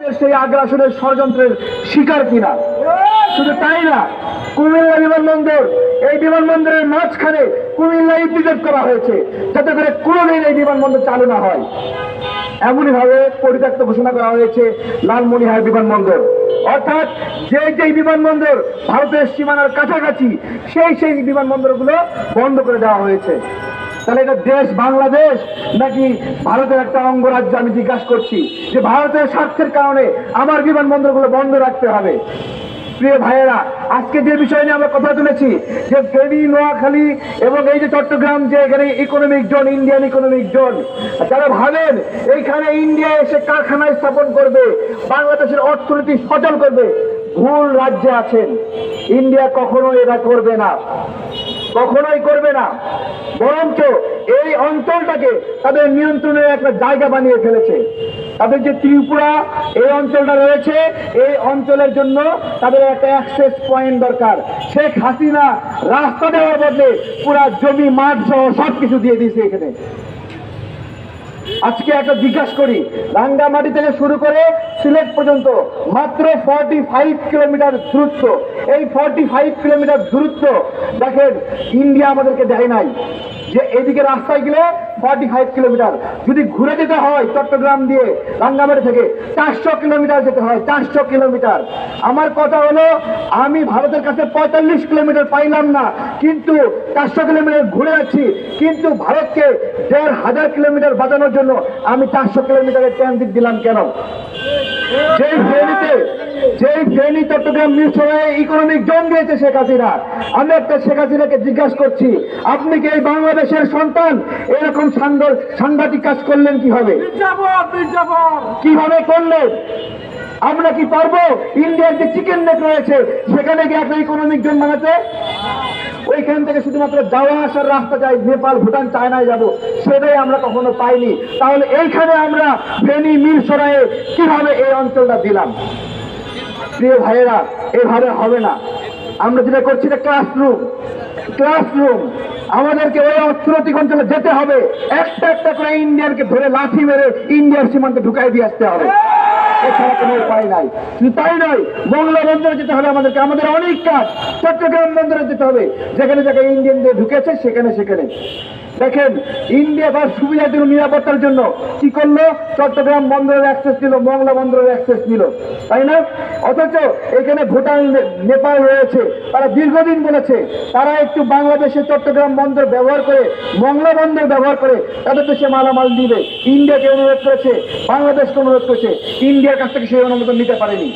সেই আগ্রাসনের ষড়যন্ত্রের শিকার কিনা? শুধু তাই না, কুমিল্লা বিমানবন্দর, এই বিমানবন্দরের মাঝখানে কুমিল্লা ইপিজেড করা হয়েছে, যাতে করে কোনোদিন এই বিমানবন্দর চালু না হয়। এমনই ভাবে পরিত্যক্ত ঘোষণা করা হয়েছে লালমনিহার বিমানবন্দর। অর্থাৎ যে যে বিমানবন্দর ভারতের সীমানার কাছাকাছি, সেই সেই বিমানবন্দরগুলো বন্ধ করে দেওয়া হয়েছে। তাহলে এটা দেশ বাংলাদেশ নাকি ভারতের একটা অঙ্গরাজ্য আমি জিজ্ঞাসা করছি যে ভারতের স্বার্থের কারণে আমার বিমানবন্দরগুলো বন্ধ রাখতে হবে। প্রিয় ভাইয়েরা, আজকে যে বিষয় নিয়ে আমরা কথা তুলেছি, যে ফেনী, নোয়াখালী এবং এই যে চট্টগ্রাম, যে এখানে economic zone Indian economic zone যারা ভাবেন এইখানে ইন্ডিয়া এসে কারখানা স্থাপন করবে, বাংলাদেশের অর্থনীতি সচল করবে ভুল রাজ্যে আছেন। ইন্ডিয়া কখনো এটা করবে না। কখনোই করবে না। বরঞ্চ এই অঞ্চলটাকে তাদের নিয়ন্ত্রণের একটা জায়গা বানিয়ে ফেলেছে। তাদের যে ত্রিপুরা, এই অঞ্চলটা রয়েছে। এই অঞ্চলের জন্য তাদের একটা অ্যাক্সেস পয়েন্ট দরকার। শেখ হাসিনা রাস্তা দেওয়ার বদলে পুরা জমি, মাঠ সহ সব কিছু দিয়ে দিয়েছে এখানে। আজকে একটা জিজ্ঞাসা করি, রাঙ্গামাটি থেকে শুরু করে সিলেট পর্যন্ত মাত্র ফর্টি ফাইভ কিলোমিটার দূরত্ব। এই ফর্টি ফাইভ কিলোমিটার দূরত্ব দেখেন, ইন্ডিয়া আমাদেরকে দেয় নাই। যে এদিকে রাস্তায় গেলে ফর্টি ফাইভ কিলোমিটার যদি ঘুরে যেতে হয় চট্টগ্রাম দিয়ে রাঙ্গামাটি থেকে, চারশো কিলোমিটার যেতে হয়, চারশো কিলোমিটার আমার কথা হলো, আমি ভারতের কাছে পঁয়তাল্লিশ কিলোমিটার পাইলাম না, কিন্তু চারশো কিলোমিটার ঘুরে যাচ্ছি কিন্তু ভারতকে দেড় হাজার কিলোমিটার বাঁচানোর জন্য আমি চারশো কিলোমিটারের ট্রানজিট দিলাম কেন? যেই ফেনীতে যেই ফেনী চট্টগ্রাম মিশ্রণে ইকোনমিক জোন দিয়েছে শেখ হাসিনা। আমি একটা শেখ হাসিনাকে জিজ্ঞাসা করছি আপনি কি এই বাংলাদেশের সন্তান? এরকম সাংঘ- সাংঘাতিক কাজ করলেন কীভাবে? কীভাবে করলেন? আমরা কি পারব? ইন্ডিয়ার যে চিকেন নেট রয়েছে সেখানে গিয়ে একটা ইকোনমিক জোন বানাতে? ওইখান থেকে শুধুমাত্র যাওয়া আসার রাস্তা যাই নেপাল ভুটান চায়নায় যাব সেটাই আমরা কখনো পাইনি। তাহলে এইখানে আমরা ফেনী মিরসরায়ে কীভাবে এই অঞ্চলটা দিলাম? প্রিয় ভাইয়েরা, এভাবে হবে না। আমরা যেটা করছি এটা ক্লাসরুম ক্লাসরুম আমাদেরকে ওই অর্থনৈতিক অঞ্চলে যেতে হবে। একটা একটা করে ইন্ডিয়ানকে ধরে লাঠি মেরে ইন্ডিয়ার সীমান্তে ঢুকাই দিয়ে আসতে হবে। উপায় নাই। তাই নয় মংলা বন্দরে যেতে হবে আমাদেরকে। আমাদের অনেক কাজ। চট্টগ্রাম বন্দরে যেতে হবে। যেখানে যেখানে ইন্ডিয়ানদের ঢুকেছে, সেখানে সেখানে। দেখেন ইন্ডিয়া তার সুবিধার জন্য, নিরাপত্তার জন্য কি করল? চট্টগ্রাম বন্দরের অ্যাক্সেস নিল, মংলা বন্দরের অ্যাক্সেস নিল। তাই না? অথচ এখানে ভুটান, নেপাল রয়েছে, তারা দীর্ঘদিন বলেছে, তারা একটু বাংলাদেশের চট্টগ্রাম বন্দর ব্যবহার করে, মংলা বন্দর ব্যবহার করে তাদের দেশে মালামাল দিবে। ইন্ডিয়াকে অনুরোধ করেছে, বাংলাদেশকে অনুরোধ করেছে ইন্ডিয়ার কাছ থেকে সেই অনুমোদন নিতে পারেনি।